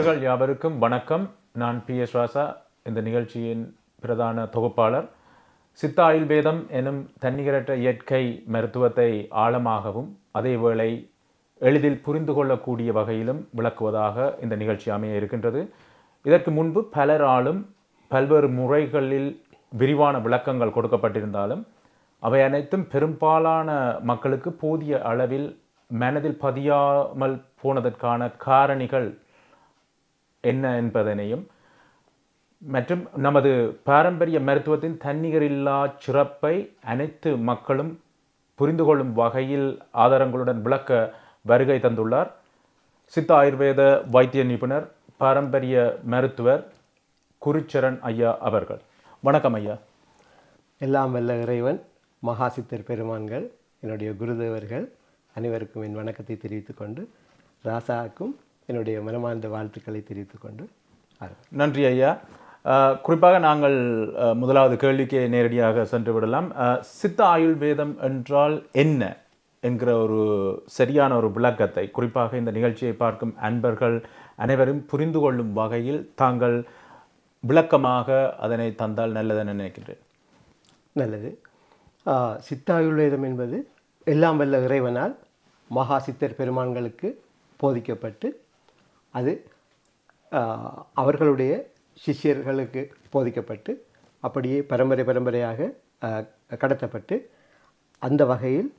நண்பர்கள் யாவருக்கும் வணக்கம். நான் பி எஸ் ராசா இந்த நிகழ்ச்சியின் பிரதான தொகுப்பாளர். சித்த ஆயுர்வேதம் எனும் தன்னிகரற்ற இயற்கை மருத்துவத்தை ஆழமாகவும் அதேவேளை எளிதில் புரிந்து கொள்ளக்கூடிய வகையிலும் விளக்குவதாக இந்த நிகழ்ச்சி அமைய இருக்கின்றது. இதற்கு முன்பு பலராலும் பல்வேறு முறைகளில் விரிவான விளக்கங்கள் கொடுக்கப்பட்டிருந்தாலும் அவை அனைத்தும் பெரும்பாலான மக்களுக்கு போதிய அளவில் மனதில் பதியாமல் போனதற்கான காரணிகள் என்ன என்பதனையும் மற்றும் நமது பாரம்பரிய மருத்துவத்தின் தன்னிகரில்லா சிறப்பை அனைத்து மக்களும் புரிந்து கொள்ளும் வகையில் ஆதாரங்களுடன் விளக்க வருகை தந்துள்ளார். சித்த ஆயுர்வேத வைத்திய நிபுணர் பாரம்பரிய மருத்துவர் குருச்சரண் ஐயா அவர்கள். வணக்கம் ஐயா. எல்லாம் வல்ல இறைவன் மகாசித்தர் பெருமான்கள் என்னுடைய குருதேவர்கள் அனைவருக்கும் என் வணக்கத்தை தெரிவித்துக்கொண்டு ராசாவுக்கும் என்னுடைய மனமார்ந்த வாழ்த்துக்களை தெரிவித்துக் கொண்டு ஆரம்பி- நன்றி ஐயா. குறிப்பாக நாங்கள் முதலாவது கேள்விக்கு நேரடியாக சென்று விடலாம். சித்த ஆயுர்வேதம் என்றால் என்ன என்கிற ஒரு சரியான ஒரு விளக்கத்தை குறிப்பாக இந்த நிகழ்ச்சியை பார்க்கும் அன்பர்கள் அனைவரும் புரிந்து கொள்ளும் வகையில் தாங்கள் விளக்கமாக அதனை தந்தால் நல்லதென நினைக்கின்றேன். நல்லது. சித்தாயுர்வேதம் என்பது எல்லாம் வல்ல இறைவனால் மகா சித்தர் பெருமான்களுக்கு போதிக்கப்பட்டு அது அவர்களுடைய சிஷ்யர்களுக்கு போதிக்கப்பட்டு அப்படியே பரம்பரை பரம்பரையாக கடத்தப்பட்டு அந்த வகையில்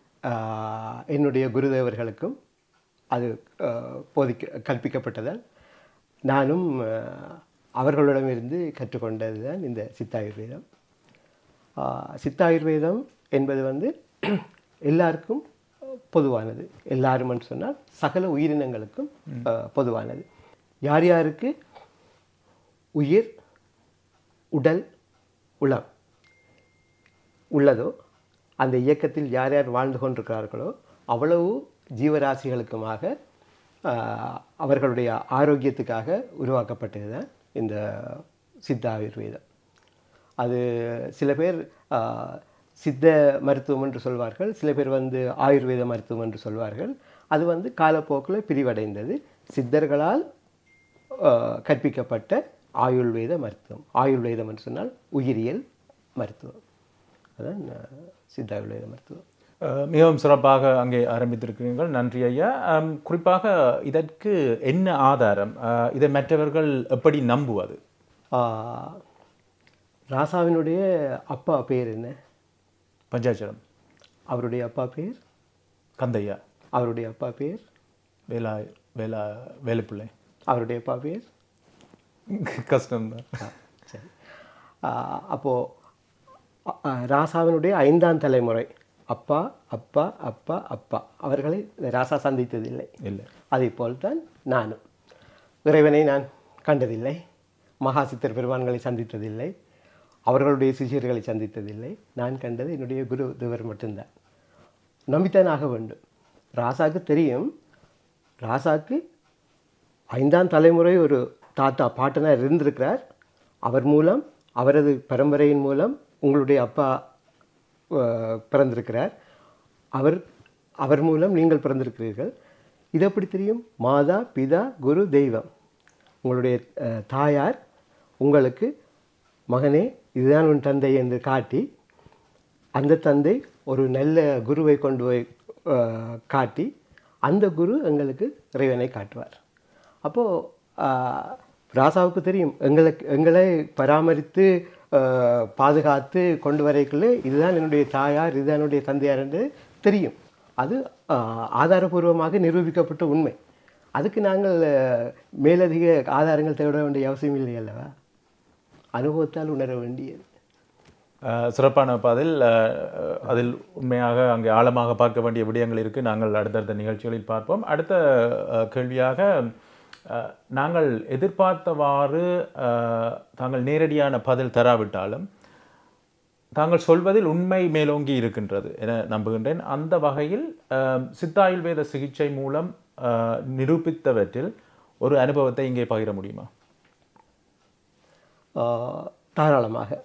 என்னுடைய குருதேவர்களுக்கும் அது போதிக்க கற்பிக்கப்பட்டதால் நானும் அவர்களிடமிருந்து கற்றுக்கொண்டது தான் இந்த சித்தாயுர்வேதம். சித்தாயுர்வேதம் என்பது வந்து எல்லாருக்கும் பொதுவானது. எல்லாரும்னு சொன்னால் சகல உயிரினங்களுக்கும் பொதுவானது. யார் யாருக்கு? உயிர் உடல் உளம். உள்ளதோ அந்த இயக்கத்தில் யார் யார் வாழ்ந்து கொண்டிருக்கிறார்களோ அவ்வளவு ஜீவராசிகளுக்குமாக அவர்களுடைய ஆரோக்கியத்துக்காக உருவாக்கப்பட்டது தான் இந்த சித்த ஆயுர்வேதம் அது சில பேர் சித்த மருத்துவம் என்று சொல்வார்கள். சில பேர் வந்து ஆயுர்வேத மருத்துவம் என்று சொல்வார்கள். அது வந்து காலப்போக்கில் பிரிவடைந்தது. சித்தர்களால் கற்பிக்கப்பட்ட ஆயுர்வேத மருத்துவம். ஆயுர்வேதம் என்று சொன்னால் உயிரியல் மருத்துவம். அதான் ஆ, சித்த ஆயுர்வேத மருத்துவம். மிகவும் சிறப்பாக அங்கே ஆரம்பித்திருக்கிறீர்கள். நன்றி ஐயா. குறிப்பாக இதற்கு என்ன ஆதாரம்? இதை மற்றவர்கள் எப்படி நம்புவது? ராசாவினுடைய அப்பா பேர் என்ன? பஞ்சாட்சரம். அவருடைய அப்பா பேர்? கந்தையா. அவருடைய அப்பா பேர்? வேலா வேலா வேலுப்பிள்ளை. அவருடைய அப்பா பேர்? கஷ்டம்தான். சரி. ஆஹ் அப்போ அ- அ, ராசாவினுடைய ஐந்தாம் தலைமுறை. அப்பா அப்பா அப்பா அப்பா. அவர்களை ராசா சந்தித்ததில்லை. இல்லை. அதே போல்தான் நானும். இறைவனை நான் கண்டதில்லை. மகாசித்தர் பெருமான்களை சந்தித்ததில்லை. அவர்களுடைய சிஷியர்களை சந்தித்ததில்லை. நான் கண்டது என்னுடைய குரு தேவர் மட்டும்தான். நம்பித்தான் ஆக வேண்டும். ராசாக்கு தெரியும். ராசாக்கு ஐந்தாம் தலைமுறை ஒரு தாத்தா பாட்டனார் இருந்திருக்கிறார். அவர் மூலம் அவரது பரம்பரையின் மூலம் உங்களுடைய அப்பா பிறந்திருக்கிறார். அவர் அவர் மூலம் நீங்கள் பிறந்திருக்கிறீர்கள். இது எப்படி தெரியும்? மாதா பிதா குரு தெய்வம். உங்களுடைய தாயார் உங்களுக்கு மகனே இதுதான் உன் தந்தை என்று காட்டி அந்த தந்தை ஒரு நல்ல குருவை கொண்டு போய் காட்டி அந்த குரு எங்களுக்கு இறைவனை காட்டுவார். அப்போது ராசாவுக்கு தெரியும் எங்களுக்கு எங்களை பராமரித்து பாதுகாத்து கொண்டு வரைக்குள்ளே இதுதான் என்னுடைய தாயார் இதுதான் என்னுடைய தந்தையார் என்று தெரியும். அது ஆதாரபூர்வமாக நிரூபிக்கப்பட்ட உண்மை. அதுக்கு நாங்கள் மேலதிக ஆதாரங்கள் தேட வேண்டிய அவசியம் இல்லை அல்லவா? அனுபவத்தால் உணர வேண்டியது. சிறப்பான பாதில் அதில் உண்மையாக அங்கே ஆழமாக பார்க்க வேண்டிய விடயங்கள் இருக்குது நாங்கள் அடுத்தடுத்த நிகழ்ச்சிகளில் பார்ப்போம். அடுத்த கேள்வியாக நாங்கள் எதிர்பார்த்தவாறு தாங்கள் நேரடியான பதில் தராவிட்டாலும் தாங்கள் சொல்வதில் உண்மை மேலோங்கி இருக்கின்றது என நம்புகின்றேன். அந்த வகையில் சித்தாயுர்வேத சிகிச்சை மூலம் நிரூபித்தவற்றில் ஒரு அனுபவத்தை இங்கே பகிர முடியுமா? தாராளமாக.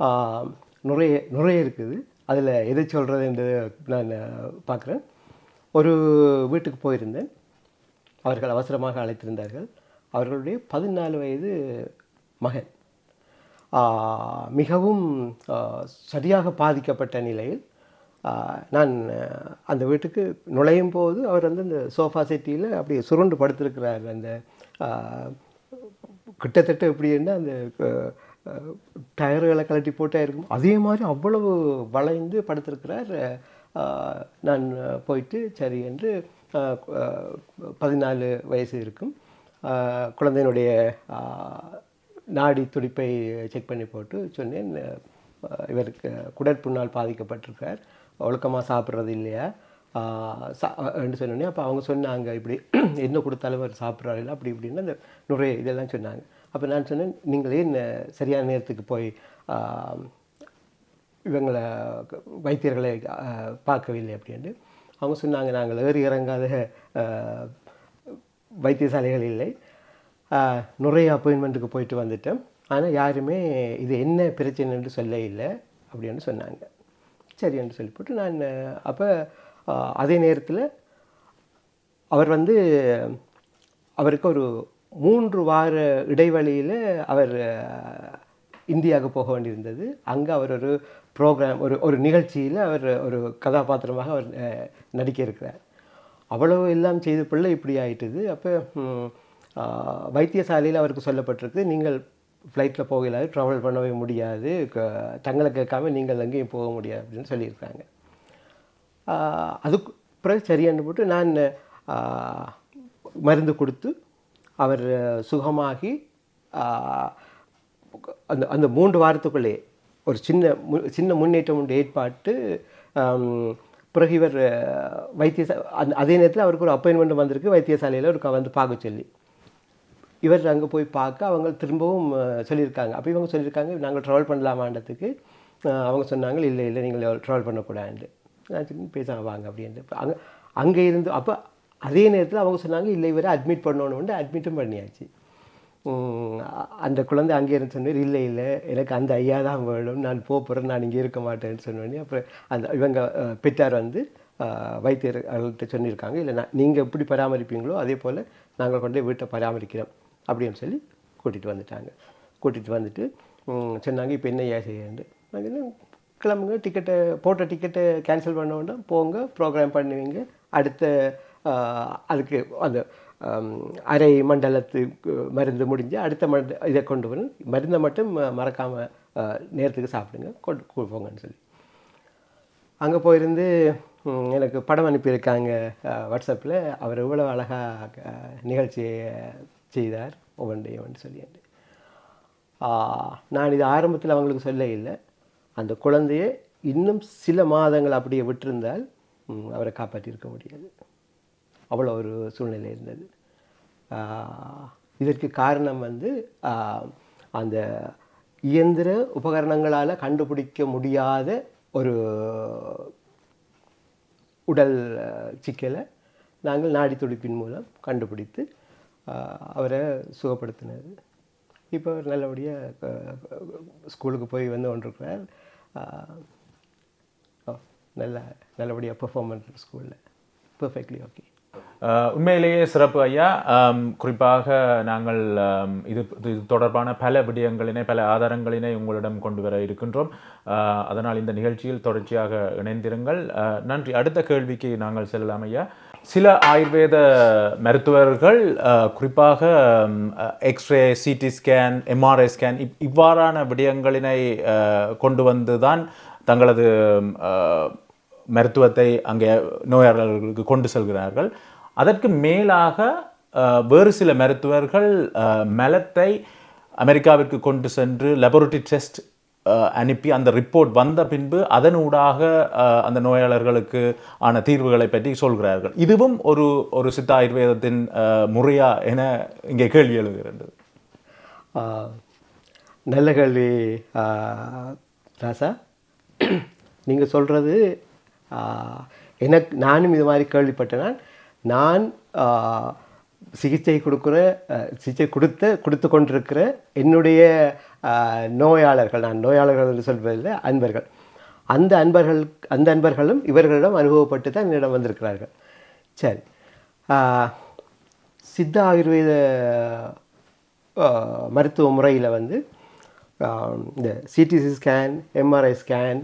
ஆஹ் நிறைய நிறைய இருக்குது. அதில் எதை சொல்கிறது என்று நான் பார்க்குறேன். ஒரு வீட்டுக்கு போயிருந்தேன். அவர்கள் அவசரமாக அழைத்திருந்தார்கள். அவர்களுடைய பதினாலு வயது மகன். மிகவும் சரியாக பாதிக்கப்பட்ட நிலையில் நான் அந்த வீட்டுக்கு நுழையும் போது அவர் வந்து அந்த சோஃபா செட்டியில் அப்படியே சுருண்டு படுத்திருக்கிறார். அந்த கிட்டத்தட்ட எப்படின்னா அந்த டயர்களை கழட்டி போட்டே இருக்கும். அதே மாதிரி அவ்வளவு வளைந்து படுத்திருக்கிறார் நான் போயிட்டு சரி என்று பதினாலு வயசு இருக்கும். குழந்தையினுடைய நாடி துடிப்பை செக் பண்ணி போட்டு சொன்னேன் இவருக்கு குடற்புண்ணால் பாதிக்கப்பட்டிருக்கார் ஒழுக்கமாக சாப்பிட்றது இல்லையா? ரெண்டு சா என்று சொன்னோடனே அப்போ அவங்க சொன்னாங்க இப்படி என்ன கொடுத்தாலும் அவர் சாப்பிட்றாரு இல்லை அப்படி இப்படின்னு அந்த நுரைய இதெல்லாம் சொன்னாங்க. அப்போ நான் சொன்னேன் நீங்களே சரியான நேரத்துக்கு போய் இவங்களை வைத்தியர்களை பார்க்கவில்லை? அப்படின்ட்டு. அவங்க சொன்னாங்க நாங்கள் ஏறி இறங்காத வைத்தியசாலைகள் இல்லை. ஆஹ், நிறைய அப்பாயின்மெண்ட்டுக்கு போயிட்டு வந்துட்டோம் ஆனால் யாருமே இது என்ன பிரச்சனைன்னு சொல்ல இல்லை அப்படின்னு சொன்னாங்க. சரி என்று சொல்லி போட்டு நான் அப்போ அதே நேரத்தில் அவர் வந்து அவருக்கு ஒரு மூன்று வார இடைவெளியில் அவர் இந்தியாவுக்கு போக வேண்டியிருந்தது. அங்கே அவர் ஒரு ப்ரோக்ராம் ஒரு ஒரு நிகழ்ச்சியில் அவர் ஒரு கதாபாத்திரமாக அவர் நடிக்க இருக்கிறார். அவ்வளவு எல்லாம் செய்த பிள்ளை இப்படி ஆயிட்டுது. அப்போ வைத்தியசாலையில் அவருக்கு சொல்லப்பட்டிருக்கு நீங்கள் ஃப்ளைட்டில் போகலாது ட்ராவல் பண்ணவே முடியாது தங்களை கேட்காம நீங்கள் அங்கேயும் போக முடியாது அப்படின்னு சொல்லியிருக்காங்க. அதுக்கு பிறகு சரியான்னு போட்டு நான் மருந்து கொடுத்து அவர் சுகமாகி அந்த அந்த மூன்று வாரத்துக்குள்ளே ஒரு சின்ன மு- சின்ன முன்னேற்றம் உண்டு ஏற்பாட்டு பிறகு இவர் வைத்திய வைத்தியசா அந்த அதே நேரத்தில் அவருக்கு ஒரு அப்பாயின்மெண்ட் வந்திருக்கு வைத்தியசாலையில் ஒரு வந்து பார்க்க சொல்லி. இவர் அங்கே போய் பார்க்க அவங்க திரும்பவும் சொல்லியிருக்காங்க. அப்போ இவங்க சொல்லியிருக்காங்க நாங்கள் ட்ராவல் பண்ணலாமான்றதுக்கு அவங்க சொன்னாங்க இல்லை இல்லை நீங்கள் ட்ராவல் பண்ணக்கூடாது. நான் பேசாங்க வாங்க அப்படின்ட்டு அங்கே அங்கே இருந்து அப்போ அதே நேரத்தில் அவங்க சொன்னாங்க இல்லை இவரை அட்மிட் பண்ணணும்னு அட்மிட்டும் பண்ணியாச்சு. அந்த குழந்தை அங்கே இருந்து சொன்னார் இல்லை இல்லை எனக்கு அந்த ஐயா தான் வேணும் நான் போகிறேன் நான் இங்கே இருக்க மாட்டேன்னு சொன்னோடனே அப்புறம் அந்த இவங்க பெற்றார் வந்து வைத்தியர் வைத்தியர்கள்ட்ட சொல்லியிருக்காங்க இல்லை நான் நீங்கள் எப்படி பராமரிப்பீங்களோ அதே போல் நாங்கள் கொண்டு போய் வீட்டை பராமரிக்கிறோம் அப்படின்னு சொல்லி கூட்டிகிட்டு வந்துட்டாங்க. கூட்டிகிட்டு வந்துட்டு சொன்னாங்க இப்போ என்ன ஏன் செய்யண்டு கிளம்புங்க டிக்கெட்டை போட்ட டிக்கெட்டை கேன்சல் பண்ண வேண்டாம் போங்க ப்ரோக்ராம் பண்ணுவீங்க. அடுத்த அதுக்கு அந்த அரை மண்டலத்துக்கு மருந்து முடிஞ்சு அடுத்த மண்ட இதை கொண்டு வரணும் மருந்தை மட்டும் மறக்காமல் நேரத்துக்கு சாப்பிடுங்க. கொண்டு கொடுப்போங்கன்னு போங்கன்னு சொல்லி. அங்கே போயிருந்து எனக்கு படம் அனுப்பியிருக்காங்க வாட்ஸ்அப்பில் அவர் எவ்வளோ அழகாக நிகழ்ச்சியை செய்தார். ஒவ்வொன்றையும் சொல்லி நான் இது ஆரம்பத்தில் அவங்களுக்கு சொல்ல இல்லை. அந்த குழந்தையை இன்னும் சில மாதங்கள் அப்படியே விட்டிருந்தால் அவரை காப்பாற்றியிருக்க முடியாது. அவ்வளோ ஒரு சூழ்நிலை இருந்தது. இதற்கு காரணம் வந்து அந்த இயந்திர உபகரணங்களால் கண்டுபிடிக்க முடியாத ஒரு உடல் சிக்கலை நாங்கள் நாடி துடிப்பின் மூலம் கண்டுபிடித்து அவரை சுகப்படுத்தினது. இப்போ அவர் நல்லபடியாக ஸ்கூலுக்கு போய் வந்து கொண்டிருக்கிறார். நல்ல நல்லபடியாக பெர்ஃபார்மன்ஸ் ஸ்கூலில் பெர்ஃபெக்ட்லி ஓகே அஹ், உண்மையிலேயே சிறப்பு ஐயா. குறிப்பாக நாங்கள் இது இது தொடர்பான பல விடயங்களினை பல ஆதாரங்களினை உங்களிடம் கொண்டு வர இருக்கின்றோம். அதனால் இந்த நிகழ்ச்சியில் தொடர்ச்சியாக இணைந்திருங்கள். நன்றி. அடுத்த கேள்விக்கு நாங்கள் செல்லலாம் ஐயா. சில ஆயுர்வேத மருத்துவர்கள் குறிப்பாக x ray CT scan MRI scan இவ்வாறான விடயங்களினை கொண்டு வந்து தான் தங்களது மருத்துவத்தை அங்கே நோயாளர்களுக்கு கொண்டு செல்கிறார்கள். அதற்கு மேலாக வேறு சில மருத்துவர்கள் மலத்தை அமெரிக்காவிற்கு கொண்டு சென்று லெபரட்டரி டெஸ்ட் அனுப்பி அந்த ரிப்போர்ட் வந்த பின்பு அதனூடாக அந்த நோயாளர்களுக்கு ஆன தீர்வுகளை பற்றி சொல்கிறார்கள். இதுவும் ஒரு ஒரு சித்த ஆயுர்வேதத்தின் முறையா என இங்கே கேள்வி எழுகிறது. நல்ல கேள்வி ராசா. நீங்கள் சொல்கிறது எனக்கு நானும் இது மாதிரி கேள்விப்பட்டேன் நான் சிகிச்சை கொடுக்குற சிகிச்சை கொடுத்த கொடுத்து கொண்டிருக்கிற என்னுடைய நோயாளர்கள் நான் நோயாளர்கள் என்று சொல்வதில்லை அன்பர்கள். அந்த அன்பர்கள் அந்த அன்பர்களும் இவர்களிடம் அனுபவப்பட்டு தான் என்னிடம் வந்திருக்கிறார்கள். சரி. சித்த ஆயுர்வேத மருத்துவ முறையில் வந்து இந்த CDC scan MRI scan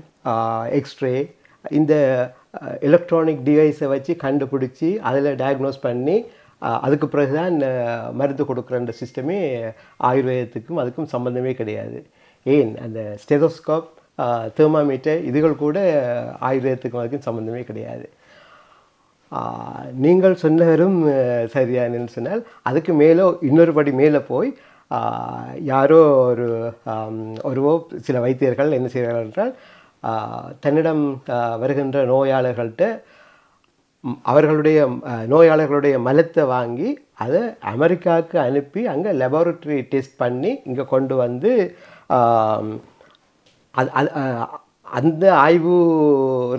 x ray இந்த எலக்ட்ரானிக் டிவைஸை வச்சு கண்டுபிடிச்சி அதில் டயக்னோஸ் பண்ணி அதுக்கு பிறகு தான் மருந்து கொடுக்குற சிஸ்டமே ஆயுர்வேதத்துக்கும் அதுக்கும் சம்மந்தமே கிடையாது. ஏன்? அந்த ஸ்டெதோஸ்கோப் தெர்மாமீட்டர் இதுகள் கூட ஆயுர்வேதத்துக்கும் அதுக்கும் சம்மந்தமே கிடையாது. நீங்கள் சொன்னவரும் அஹ், சரியானன்னு சொன்னால் அதுக்கு மேலே இன்னொரு படி மேலே போய் யாரோ ஒரு ஒருவோ சில வைத்தியர்கள் என்ன செய்கிறார்கள் என்றால் தன்னிடம் வருகின்ற நோயாளர்கள்ட்ட அவர்களுடைய நோயாளர்களுடைய மலத்தை வாங்கி அதை அமெரிக்காவுக்கு அனுப்பி அங்கே லெபார்ட்ரி டெஸ்ட் பண்ணி இங்கே கொண்டு வந்து அது அது அந்த ஆய்வு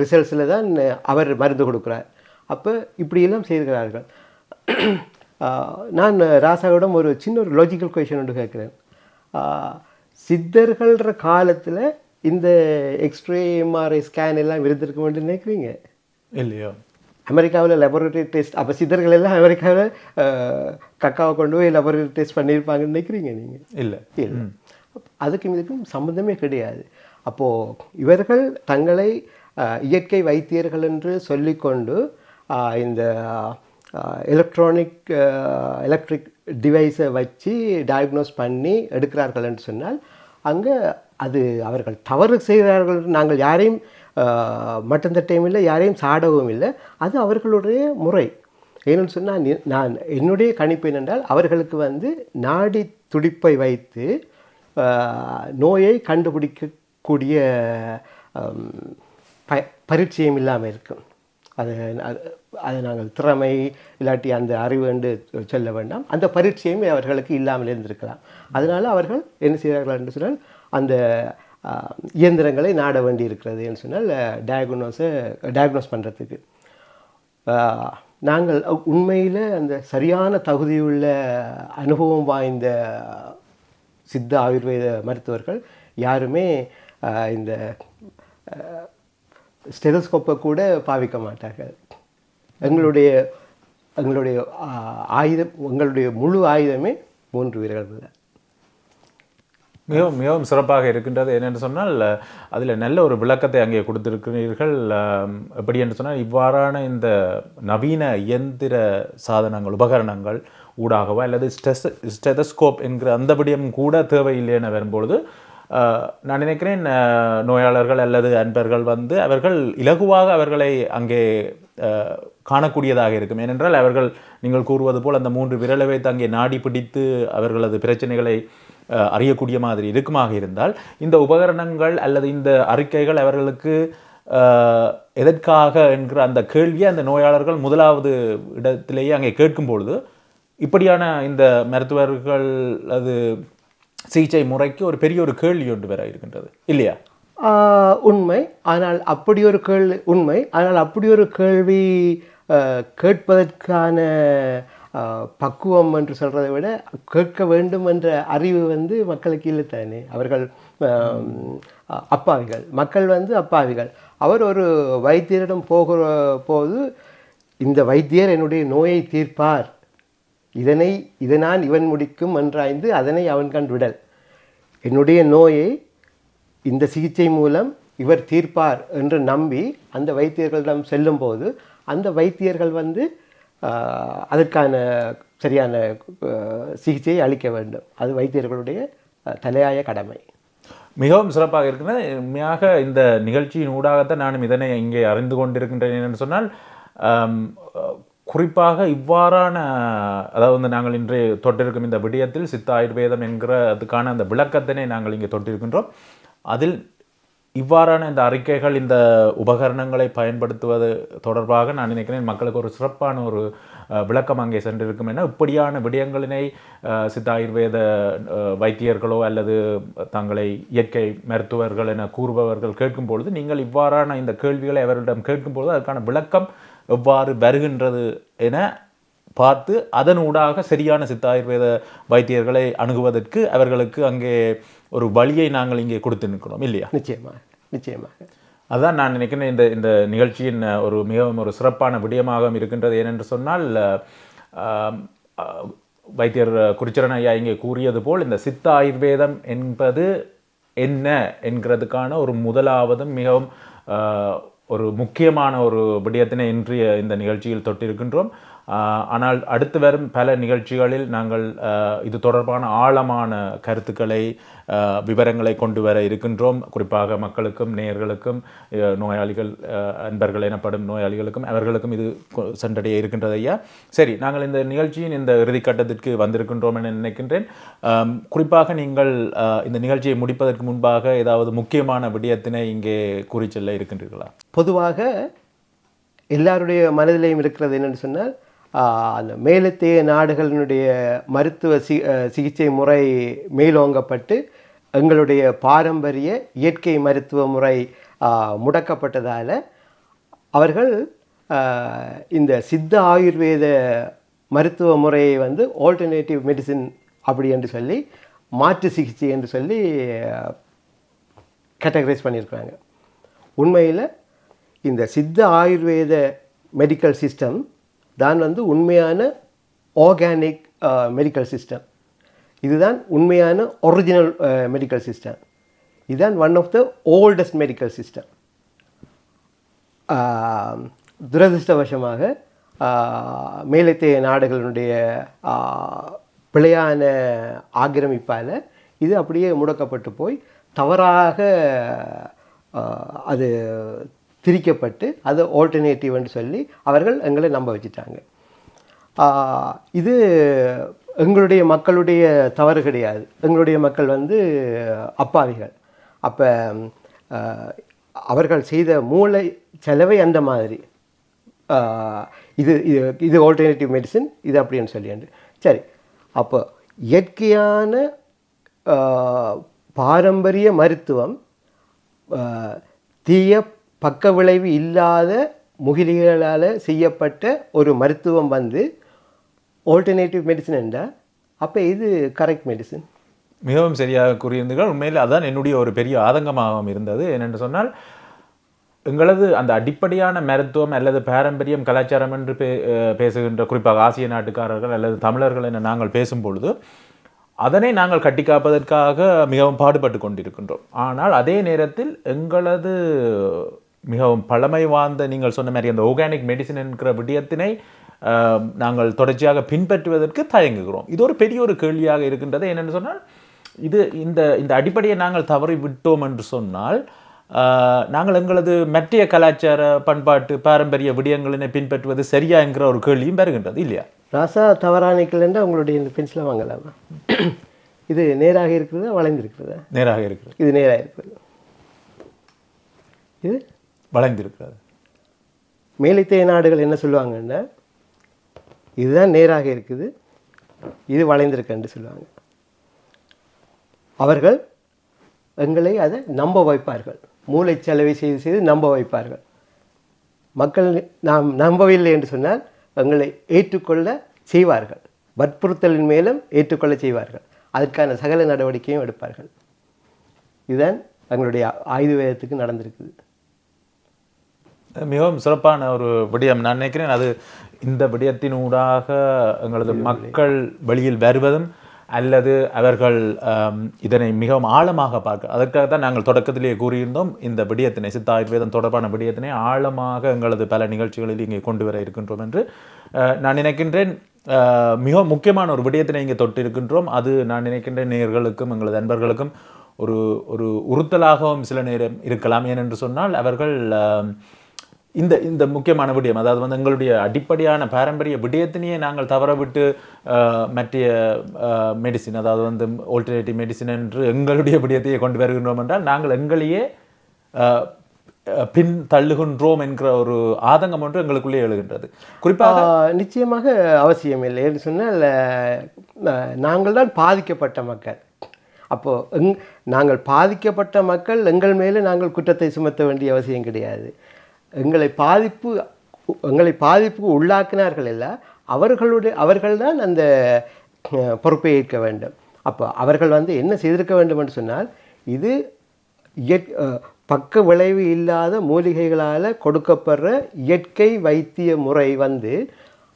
ரிசல்ட்ஸில் தான் அவர் மருந்து கொடுக்குறார். அப்போ இப்படியெல்லாம் செய்கிறார்கள். நான் ராசாவிடம் ஒரு சின்ன ஒரு லாஜிக்கல் கொஷன் ஒன்று கேட்குறேன். சித்தர்கள்ன்ற காலத்தில் இந்த எக்ஸ்ரே எம்ஆர்ஐ ஸ்கேன் எல்லாம் இருந்திருக்க வேண்டும் நினைக்கிறீங்க? இல்லையோ. அமெரிக்காவில் லெபரட்டரி டெஸ்ட் அப்போ சித்தர்கள் எல்லாம் அமெரிக்காவில் கக்காவை கொண்டு போய் லெபரட்டரி டெஸ்ட் பண்ணியிருப்பாங்கன்னு நினைக்கிறீங்க நீங்கள் இல்லை. இல்லை. அதுக்கும் இதுக்கும் சம்மந்தமே கிடையாது. அப்போது இவர்கள் தங்களை இயற்கை வைத்தியர்கள் என்று சொல்லிக்கொண்டு இந்த எலக்ட்ரானிக் எலக்ட்ரிக் டிவைஸை வச்சு டயக்னோஸ் பண்ணி எடுக்கிறார்கள் என்று சொன்னால் அங்கே அது அவர்கள் தவறு செய்கிறார்கள் என்று நாங்கள் யாரையும் மட்டம் தட்டையும் இல்லை யாரையும் சாடவும் இல்லை. அது அவர்களுடைய முறை. ஏன்னு சொன்னால் நான் என்னுடைய கணிப்பு என்னென்றால் அவர்களுக்கு வந்து நாடி துடிப்பை வைத்து நோயை கண்டுபிடிக்கக்கூடிய ப பரிச்சயம் இல்லாமல் இருக்கும். அது அது- நாங்கள் திறமை இல்லாட்டி அந்த அறிவு என்று சொல்ல வேண்டாம். அந்த பரிச்சயம் அவர்களுக்கு இல்லாமல் இருந்திருக்கலாம். அதனால் அவர்கள் என்ன செய்கிறார்கள் என்று சொன்னால் அந்த இயந்திரங்களை நாட வேண்டி இருக்கிறது என்று சொன்னால் டயக்னோஸை டயக்னோஸ் பண்ணுறதுக்கு நாங்கள் உண்மையில் அந்த சரியான தகுதியுள்ள அனுபவம் வாய்ந்த சித்த ஆயுர்வேத மருத்துவர்கள் யாருமே இந்த ஸ்டெதஸ்கோப்பை கூட பாவிக்க மாட்டார்கள். எங்களுடைய எங்களுடைய ஆயுதம் எங்களுடைய முழு ஆயுதமே மூன்று வீரர்கள் தான் மிகவும் மிகவும் சிறப்பாக இருக்கின்றது. என்னென்னு சொன்னால் அதில் நல்ல ஒரு விளக்கத்தை அங்கே கொடுத்திருக்கிறீர்கள். எப்படி என்று சொன்னால் இவ்வாறான இந்த நவீன இயந்திர சாதனங்கள் உபகரணங்கள் ஊடாகவோ அல்லது ஸ்டெஸ் ஸ்டெதஸ்கோப் என்கிற அந்த விடயம் கூட தேவையில்லை என வரும்பொழுது நான் நினைக்கிறேன் நோயாளர்கள் அல்லது அன்பர்கள் வந்து அவர்கள் இலகுவாக அவர்களை அங்கே காணக்கூடியதாக இருக்கும். ஏனென்றால் அவர்கள் நீங்கள் கூறுவது போல் அந்த மூன்று விரலை வைத்து அங்கே நாடி பிடித்து அவர்களது பிரச்சனைகளை அறியக்கூடிய மாதிரி இருக்குமாக இருந்தால் இந்த உபகரணங்கள் அல்லது இந்த அறிக்கைகள் அவர்களுக்கு எதற்காக என்கிற அந்த கேள்வியை அந்த நோயாளர்கள் முதலாவது இடத்திலேயே அங்கே கேட்கும் பொழுது இப்படியான இந்த மருத்துவர்கள் அது சிகிச்சை முறைக்கு ஒரு பெரிய ஒரு கேள்வி ஒன்று வேற இருக்கின்றது இல்லையா? உண்மை. ஆனால் அப்படி ஒரு கேள்வி உண்மை. ஆனால் அப்படி ஒரு கேள்வி கேட்பதற்கான பக்குவம் என்று சொல்கிறதை விட கேட்க வேண்டும் என்ற அறிவு வந்து மக்களுக்கு இல்லை தானே? அவர்கள் அப்பாவிகள். மக்கள் வந்து அப்பாவிகள். அவர் ஒரு வைத்தியரிடம் போகிற போது இந்த வைத்தியர் என்னுடைய நோயை தீர்ப்பார். இதனை இதனால் இவன் முடிக்கும் என்றாய்ந்து அதனை அவன் கண்டு விடல். என்னுடைய நோயை இந்த சிகிச்சை மூலம் இவர் தீர்ப்பார் என்று நம்பி அந்த வைத்தியர்களிடம் செல்லும்போது அந்த வைத்தியர்கள் வந்து அதற்கான சரியான சிகிச்சையை அளிக்க வேண்டும். அது வைத்தியர்களுடைய தலையாய கடமை. மிகவும் சிறப்பாக இருக்கிறது உண்மையாக இந்த நிகழ்ச்சியின் ஊடாகத்தான் நானும் இதனை இங்கே அறிந்து கொண்டிருக்கின்றேன் என்று சொன்னால் குறிப்பாக இவ்வாறான அதாவது வந்து நாங்கள் இன்று தொட்டிருக்கும் இந்த விடயத்தில் சித்த ஆயுர்வேதம் என்கிற அதுக்கான அந்த விளக்கத்தினை நாங்கள் இங்கே தொட்டிருக்கின்றோம். அதில் இவ்வாறான இந்த அறிக்கைகள் இந்த உபகரணங்களை பயன்படுத்துவது தொடர்பாக நான் நினைக்கிறேன் மக்களுக்கு ஒரு சிறப்பான ஒரு விளக்கம் அங்கே சென்றிருக்கும். என இப்படியான விடயங்களினை சித்த ஆயுர்வேத வைத்தியர்களோ அல்லது தங்களை இயற்கை மருத்துவர்கள் என கூறுபவர்கள் கேட்கும் பொழுது நீங்கள் இவ்வாறான இந்த கேள்விகளை அவர்களிடம் கேட்கும் பொழுது அதற்கான விளக்கம் எவ்வாறு வருகின்றது என பார்த்து அதன் ஊடாக சரியான சித்த ஆயுர்வேத வைத்தியர்களை அணுகுவதற்கு அவர்களுக்கு அங்கே ஒரு வழியை நாங்கள் இங்கே கொடுத்து நிற்கிறோம் இல்லையா? நிச்சயமாக நிச்சயமாக. அதான் நான் நினைக்கிறேன் இந்த இந்த நிகழ்ச்சியின் ஒரு மிகவும் ஒரு சிறப்பான விடயமாக இருக்கின்றது. ஏனென்று சொன்னால் வைத்தியர் குறிச்சரன் ஐயா இங்கே கூறியது போல் இந்த சித்த ஆயுர்வேதம் என்பது என்ன என்கிறதுக்கான ஒரு முதலாவதும் மிகவும் ஒரு முக்கியமான ஒரு விடயத்தினை இன்றைய இந்த நிகழ்ச்சியில் தொட்டிருக்கின்றோம். ஆனால் அடுத்து வரும் பல நிகழ்ச்சிகளில் நாங்கள் இது தொடர்பான ஆழமான கருத்துக்களை விவரங்களை கொண்டு வர இருக்கின்றோம். குறிப்பாக மக்களுக்கும் நேயர்களுக்கும் நோயாளிகள் அன்பர்கள் எனப்படும் நோயாளிகளுக்கும் அவர்களுக்கும் இது சென்றடைய இருக்கின்றது ஐயா. சரி நாங்கள் இந்த நிகழ்ச்சியின் இந்த இறுதிக்கட்டத்திற்கு வந்திருக்கின்றோம் என நினைக்கின்றேன். குறிப்பாக நீங்கள் இந்த நிகழ்ச்சியை முடிப்பதற்கு முன்பாக ஏதாவது முக்கியமான விடயத்தினை இங்கே கூறி செல்ல இருக்கின்றீர்களா? பொதுவாக எல்லாருடைய மனதிலையும் இருக்கிறது என்னென்னு சொன்னால் அந்த மேலத்தைய நாடுகளினுடைய மருத்துவ சி சிகிச்சை முறை மேலோங்கப்பட்டு எங்களுடைய பாரம்பரிய இயற்கை மருத்துவ முறை முடக்கப்பட்டதால் அவர்கள் இந்த சித்த ஆயுர்வேத மருத்துவ முறையை வந்து ஆல்டர்னேட்டிவ் மெடிசின் அப்படி என்று சொல்லி மாற்று சிகிச்சை என்று சொல்லி கேட்டகரைஸ் பண்ணியிருக்காங்க உண்மையில் இந்த சித்த ஆயுர்வேத மெடிக்கல் சிஸ்டம் தான் வந்து உண்மையான ஆர்கானிக் மெடிக்கல் சிஸ்டம் இதுதான் உண்மையான ஒரிஜினல் மெடிக்கல் சிஸ்டம் இதுதான் one of the oldest medical system துரதிருஷ்டவசமாக மேலத்தைய நாடுகளினுடைய பிழையான ஆக்கிரமிப்பால் இது அப்படியே முடக்கப்பட்டு போய் தவறாக அது திரிக்கப்பட்டு அது ஆல்டர்னேட்டிவ்னு சொல்லி அவர்கள் எங்களை நம்ப வச்சுட்டாங்க. இது எங்களுடைய மக்களுடைய தவறு கிடையாது. எங்களுடைய மக்கள் வந்து அப்பாவிகள். அப்போ அவர்கள் செய்த மூளை செலவை அந்த மாதிரி. இது இது இது ஆல்டர்னேட்டிவ் மெடிசின் இது அப்படின்னு சொல்லியாண்டு. சரி அப்போ இயற்கையான பாரம்பரிய மருத்துவம் தீய பக்க விளைவு இல்லாத முகிலிகளால் செய்யப்பட்ட ஒரு மருத்துவம் வந்து ஆல்டர்னேட்டிவ் மெடிசன் என்றால் அப்போ இது கரெக்ட் மெடிசன் மிகவும் சரியாக கூறியிருந்தீர்கள். உண்மையில் அதான் என்னுடைய ஒரு பெரிய ஆதங்கமாகவும் இருந்தது. ஏனென்று சொன்னால் எங்களது அந்த அடிப்படையான மருத்துவம் அல்லது பாரம்பரியம் கலாச்சாரம் என்று பே பேசுகின்ற குறிப்பாக ஆசிய நாட்டுக்காரர்கள் அல்லது தமிழர்கள் என நாங்கள் பேசும் பொழுது அதனை நாங்கள் கட்டி காப்பதற்காக மிகவும் பாடுபட்டு கொண்டிருக்கின்றோம். ஆனால் அதே நேரத்தில் எங்களது மிகவும் பழமை வாய்ந்த நீங்கள் சொன்ன மாதிரி அந்த ஆர்கானிக் மெடிசின் என்கிற விடயத்தினை நாங்கள் தொடர்ச்சியாக பின்பற்றுவதற்கு தயங்குகிறோம். இது ஒரு பெரிய ஒரு கேள்வியாக இருக்கின்றது. என்னென்னு சொன்னால் இது இந்த இந்த அடிப்படையை நாங்கள் தவறி விட்டோம் என்று சொன்னால் நாங்கள் எங்களது மற்றைய கலாச்சார பண்பாட்டு பாரம்பரிய விடயங்களினை பின்பற்றுவது சரியா என்கிற ஒரு கேள்வியும் வருகின்றது இல்லையா? ராசா தவறானிக்கலன்னா உங்களுடைய இந்த பென்சிலை வாங்கலாமா? இது நேராக இருக்கிறதா வளைந்திருக்கிறதா? நேராக இருக்கிறது. இது நேராக இருக்கிறது. இது? வளைந்திருக்கிறது மேலைத்தேய நாடுகள் என்ன சொல்லுவாங்கன்னா இதுதான் நேராக இருக்குது இது வளைந்திருக்குன்னு சொல்லுவாங்க. அவர்கள் எங்களை அதை நம்ப வைப்பார்கள். மூளைச்சலவை செய்து செய்து நம்ப வைப்பார்கள். மக்கள் நாம் நம்பவில்லை என்று சொன்னால் எங்களை ஏற்றுக்கொள்ள செய்வார்கள். வற்புறுத்தலின் மேலும் ஏற்றுக்கொள்ள செய்வார்கள். அதற்கான சகல நடவடிக்கையும் எடுப்பார்கள். இதுதான் எங்களுடைய ஆயுர்வேதத்துக்கு நடந்திருக்குது. மிகவும் சிறப்பான ஒரு விடயம். நான் நினைக்கிறேன் அது இந்த விடயத்தினூடாக எங்களது மக்கள் வெளியில் வருவதும் அல்லது அவர்கள் இதனை மிகவும் ஆழமாக பார்க்க அதற்காக தான் நாங்கள் தொடக்கத்திலேயே கூறியிருந்தோம். இந்த விடயத்தினை சித்த ஆயுர்வேதம் தொடர்பான விடயத்தினை ஆழமாக எங்களது பல நிகழ்ச்சிகளில் இங்கே கொண்டு வர இருக்கின்றோம் என்று நான் நினைக்கின்றேன். மிக முக்கியமான ஒரு விடயத்தினை இங்கே தொட்டு இருக்கின்றோம் அது நான் நினைக்கின்றேன் நேயர்களுக்கும் எங்களது நண்பர்களுக்கும் ஒரு ஒரு உறுத்தலாகவும் சில நேரம் இருக்கலாம். ஏனென்று சொன்னால் அவர்கள் இந்த இந்த முக்கியமான விடயம் அதாவது வந்து எங்களுடைய அடிப்படையான பாரம்பரிய விடயத்தினையே நாங்கள் தவறவிட்டு மற்ற மெடிசின் அதாவது வந்து ஆல்டர்னேட்டிவ் மெடிசின் என்று எங்களுடைய விடயத்தையே கொண்டு வருகின்றோம் என்றால் நாங்கள் எங்களையே பின் தள்ளுகின்றோம் என்கிற ஒரு ஆதங்கம் ஒன்று எங்களுக்குள்ளே எழுகின்றது. குறிப்பாக நிச்சயமாக அவசியம் இல்லை என்று சொன்னால் நாங்கள் தான் பாதிக்கப்பட்ட மக்கள். அப்போது எங் நாங்கள் பாதிக்கப்பட்ட மக்கள் எங்கள் மேலே நாங்கள் குற்றத்தை சுமத்த வேண்டிய அவசியம் கிடையாது. எங்களை பாதிப்பு எங்களை பாதிப்புக்கு உள்ளாக்கினார்கள் இல்லை அவர்களுடைய அவர்கள்தான் அந்த பொறுப்பை ஏற்க வேண்டும். அப்போ அவர்கள் வந்து என்ன செய்திருக்க வேண்டும் என்று சொன்னால் இது இயற் பக்க விளைவு இல்லாத மூலிகைகளால் கொடுக்கப்படுற இயற்கை வைத்திய முறை வந்து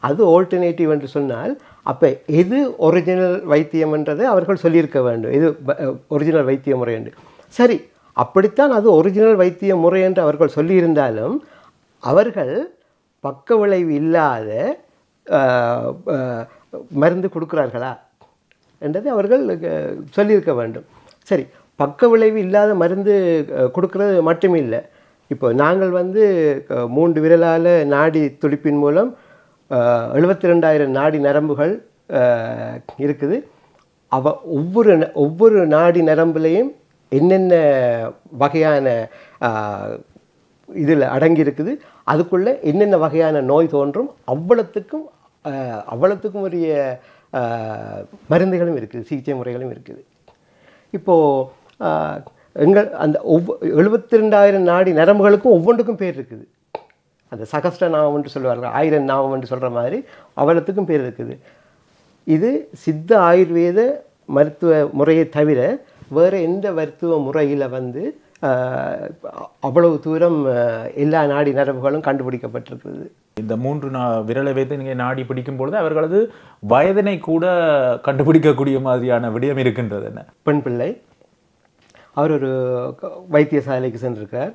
அது ஆல்டர்னேட்டிவ் என்று சொன்னால் அப்போ எது ஒரிஜினல் வைத்தியம் என்றதை அவர்கள் சொல்லியிருக்க வேண்டும். எது ஒரிஜினல் வைத்திய முறை என்று. சரி அப்படித்தான் அது ஒரிஜினல் வைத்திய முறை என்று அவர்கள் சொல்லியிருந்தாலும் அவர்கள் பக்க விளைவு இல்லாத மருந்து கொடுக்கிறார்களா என்றதை அவர்கள் சொல்லியிருக்க வேண்டும். சரி பக்க விளைவு இல்லாத மருந்து கொடுக்கறது மட்டுமில்லை. இப்போ நாங்கள் வந்து மூன்று விரலால் நாடி துடிப்பின் மூலம் எழுபத்தி ரெண்டாயிரம் நாடி நரம்புகள் இருக்குது. அவ ஒவ்வொரு ந- ஒவ்வொரு நாடி நரம்புலையும் என்னென்ன வகையான இதில் அடங்கியிருக்குது அதுக்குள்ளே என்னென்ன வகையான நோய் தோன்றும் அவ்வளத்துக்கும் அவ்வளத்துக்கும் உரிய மருந்துகளும் இருக்குது சிகிச்சை முறைகளும் இருக்குது. இப்போது எங்கள் அந்த ஒவ்வொ எழுபத்தி ரெண்டாயிரம் நாடி நரம்புகளுக்கும் ஒவ்வொன்றுக்கும் பேர் இருக்குது. அந்த சகஸ்ட நாமம் என்று சொல்லுவார்கள் ஆயிரம் நாமம் என்று சொல்கிற மாதிரி அவ்வளத்துக்கும் பேர் இருக்குது. இது சித்த ஆயுர்வேத மருத்துவ முறையை தவிர வேறு எந்த மருத்துவ முறையில் வந்து அவ்வளவு தூரம் எல்லா நாடி நரம்புகளும் கண்டுபிடிக்கப்பட்டிருக்கிறது? இந்த மூன்று நா விரலை வைத்து நீங்கள் நாடி பிடிக்கும் பொழுது அவர்களது வயதினை கூட கண்டுபிடிக்கக்கூடிய மாதிரியான விடயம் இருக்கின்றது என்ன? பெண் பிள்ளை. அவர் ஒரு வைத்தியசாலைக்கு சென்றிருக்கார்.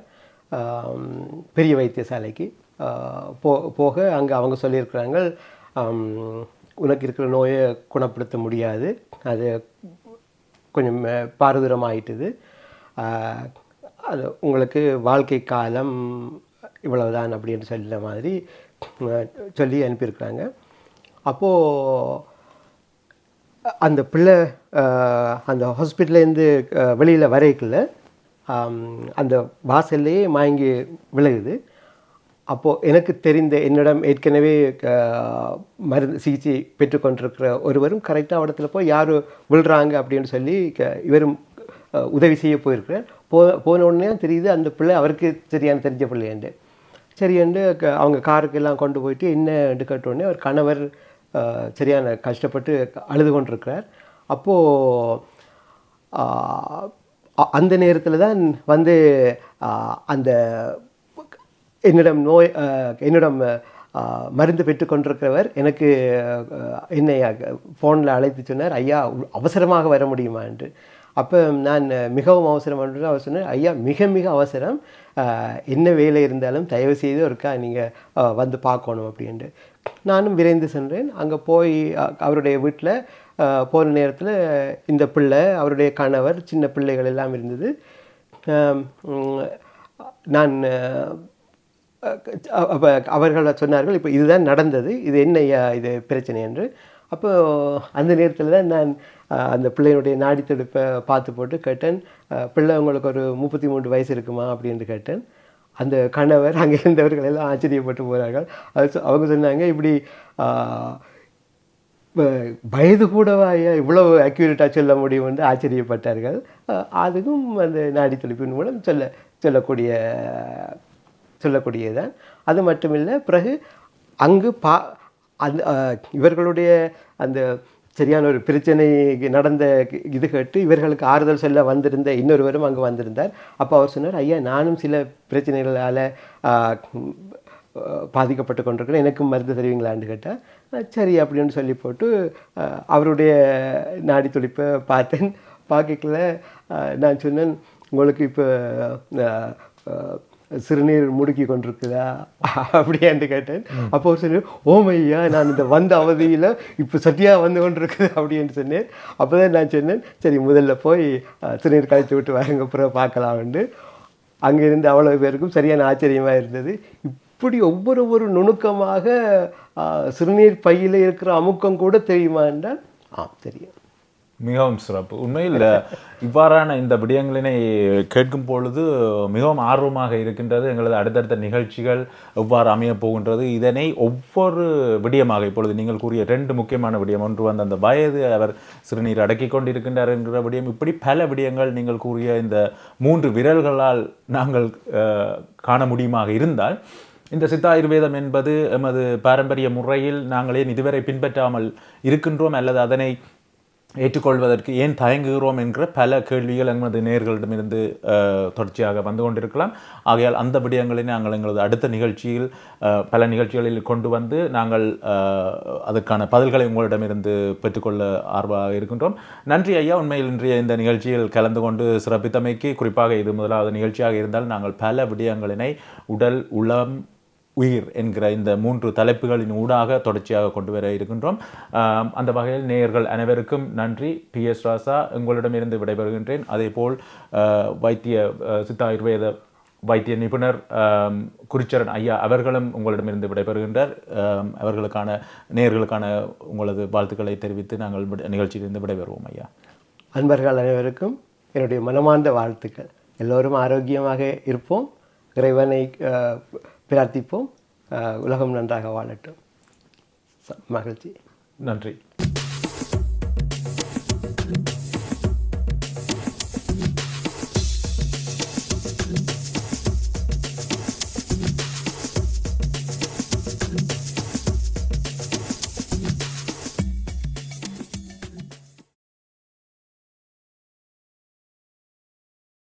பெரிய வைத்தியசாலைக்கு. போ போக அங்கே அவங்க சொல்லியிருக்கிறாங்க உனக்கு இருக்கிற நோயை குணப்படுத்த முடியாது. அது கொஞ்சம் அஹ், பாரதூரம் ஆயிட்டுது அது உங்களுக்கு வாழ்க்கை காலம் இவ்வளவுதான் அப்படின்னு சொல்லின மாதிரி சொல்லி அனுப்பியிருக்கிறாங்க. அப்போது அந்த பிள்ளை அந்த ஹாஸ்பிட்டல்லேருந்து வெளியில் வரைக்குள்ள அந்த வாசல்லையே மயங்கி விழுகுது. அப்போது எனக்கு தெரிந்த என்னிடம் ஏற்கனவே மருந்து சிகிச்சை பெற்றுக்கொண்டிருக்கிற ஒருவரும் கரெக்டாக இடத்துல போய் யார் விழுறாங்க? அப்படின்னு சொல்லி க- இவரும் உதவி செய்ய போயிருக்கிறார். போ போன உடனே தெரியுது அந்த பிள்ளை அவருக்கு சரியான தெரிஞ்ச பிள்ளைண்டு சரிண்டு க- அவங்க காருக்கு எல்லாம் கொண்டு போயிட்டு என்னன்னு கேட்டோடனே அவர் கணவர் சரியான கஷ்டப்பட்டு அழுது கொண்டிருக்கிறார். அப்போது அந்த நேரத்தில் தான் வந்து அந்த என்னிடம் நோய் என்னிடம் மருந்து மருந்து பெற்றுக்கொண்டிருக்கிறவர் எனக்கு என்னை ஃபோனில் அழைத்து சொன்னார் ஐயா அவசரமாக வர முடியுமா? என்று. அப்போ நான் மிகவும் அவசரம் என்று அவர் சொன்னார் ஐயா மிக மிக அவசரம். என்ன வேலை இருந்தாலும் தயவு செய்து ஒருக்கா நீங்கள் வந்து பார்க்கணும் அப்படின்ட்டு. நானும் விரைந்து சென்றேன். அங்கே போய் அவருடைய வீட்டில் போன நேரத்தில் இந்த பிள்ளை அவருடைய கணவர் சின்ன பிள்ளைகள் எல்லாம் இருந்தது. நான் அவர்கள் சொன்னார்கள் இப்போ இதுதான் நடந்தது இது என்ன இது பிரச்சனை? என்று. அப்போ அந்த நேரத்தில் தான் நான் அந்த பிள்ளையினுடைய நாடி துடிப்பை பார்த்து போட்டு கேட்டேன். பிள்ளை உங்களுக்கு ஒரு முப்பத்தி மூன்று வயசு இருக்குமா? அப்படின்னு கேட்டேன். அந்த கணவர் அங்கே இருந்தவர்கள் எல்லாம் ஆச்சரியப்பட்டு போகிறார்கள் அது சொ- அவங்க சொன்னாங்க இப்படி வ- வயது கூடவா இவ்வளவு அக்யூரேட்டாக சொல்ல முடியும்? என்று ஆச்சரியப்பட்டார்கள். அதுவும் அந்த நாடி மூலம் சொல்ல சொல்லக்கூடிய சொல்லக்கூடியதுதான். அது மட்டுமில்லை பிறகு அங்கு பா அந்த இவர்களுடைய அந்த சரியான ஒரு பிரச்சனை நடந்த இது கேட்டு இவர்களுக்கு ஆறுதல் சொல்ல வந்திருந்த இன்னொருவரும் அங்கே வந்திருந்தார். அப்போ அவர் சொன்னார் ஐயா நானும் சில பிரச்சனைகளால் பாதிக்கப்பட்டு கொண்டிருக்கிறேன். எனக்கும் மருந்து தருவீங்களான்னு கேட்டால் சரி அப்படின்னு சொல்லி போட்டு அவருடைய நாடி துடிப்பை பார்த்தேன். பார்க்கல நான் சொன்னேன் உங்களுக்கு இப்போ சிறுநீர் முடுக்கி கொண்டிருக்குதா? அப்படியான்னு கேட்டேன். அப்போ சொன்னார் ஓமையா நான் இந்த வந்த அவதியில் இப்போ சட்டியாக வந்து கொண்டிருக்குது அப்படின்னு சொன்னேன். அப்போ தான் நான் சொன்னேன் சரி முதல்ல போய் சிறுநீர் கழித்து விட்டு வாங்க அப்புறம் பார்க்கலாம்னு. அங்கே இருந்து அவ்வளோ பேருக்கும் சரியான ஆச்சரியமாக இருந்தது. இப்படி ஒவ்வொரு ஒரு நுணுக்கமாக சிறுநீர் பையில் இருக்கிற அமுக்கம் கூட தெரியுமா என்றால் ஆ தெரியும். மிகவும் சிறப்பு. உண்மையில் இவ்வாறான இந்த விடயங்களினை கேட்கும் பொழுது மிகவும் ஆர்வமாக இருக்கின்றது எங்களது அடுத்தடுத்த நிகழ்ச்சிகள் எவ்வாறு அமையப் போகின்றது. இதனை ஒவ்வொரு விடயமாக இப்பொழுது நீங்கள் கூறிய ரெண்டு முக்கியமான விடயம் ஒன்று வந்து அந்த வயது அவர் சிறுநீர் அடக்கி கொண்டிருக்கின்றார் என்கிற விடயம் இப்படி பல விடயங்கள் நீங்கள் கூறிய இந்த மூன்று விரல்களால் நாங்கள் காண முடியுமாக இருந்தால் இந்த சித்த ஆயுர்வேதம் என்பது எமது பாரம்பரிய முறையில் நாங்களே இதுவரை பின்பற்றாமல் இருக்கின்றோம் அல்லது அதனை ஏற்றுக்கொள்வதற்கு ஏன் தயங்குகிறோம் என்கிற பல கேள்விகள் எங்களது நேர்களிடமிருந்து தொடர்ச்சியாக வந்து கொண்டிருக்கலாம். ஆகையால் அந்த விடயங்களை நாங்கள் எங்களது அடுத்த நிகழ்ச்சியில் பல நிகழ்ச்சிகளில் கொண்டு வந்து நாங்கள் அதுக்கான பதில்களை உங்களிடமிருந்து பெற்றுக்கொள்ள ஆர்வமாக இருக்கின்றோம். நன்றி ஐயா. உண்மையில் இன்றைய இந்த நிகழ்ச்சியில் கலந்து கொண்டு சிறப்பித்தமைக்கு குறிப்பாக இது முதலாவது நிகழ்ச்சியாக இருந்தால் நாங்கள் பல விடயங்களினை உடல் உளம் உயிர் என்கிற இந்த மூன்று தலைப்புகளின் ஊடாக தொடர்ச்சியாக கொண்டு வர இருக்கின்றோம். அந்த வகையில் நேயர்கள் அனைவருக்கும் நன்றி. பி எஸ் ராசா உங்களிடமிருந்து விடைபெறுகின்றேன். அதேபோல் போல் வைத்திய சித்த ஆயுர்வேத வைத்திய நிபுணர் குறிச்சரன் ஐயா அவர்களும் உங்களிடமிருந்து விடைபெறுகின்றார். அவர்களுக்கான நேயர்களுக்கான உங்களது வாழ்த்துக்களை தெரிவித்து நாங்கள் நிகழ்ச்சியிலிருந்து விடைபெறுவோம் ஐயா. அன்பர்கள் அனைவருக்கும் என்னுடைய மனமார்ந்த வாழ்த்துக்கள். எல்லோரும் ஆரோக்கியமாக இருப்போம். இறைவனை பிரார்த்திப்போம். உலகம் நன்றாக வாழட்டும். மகிழ்ச்சி. நன்றி.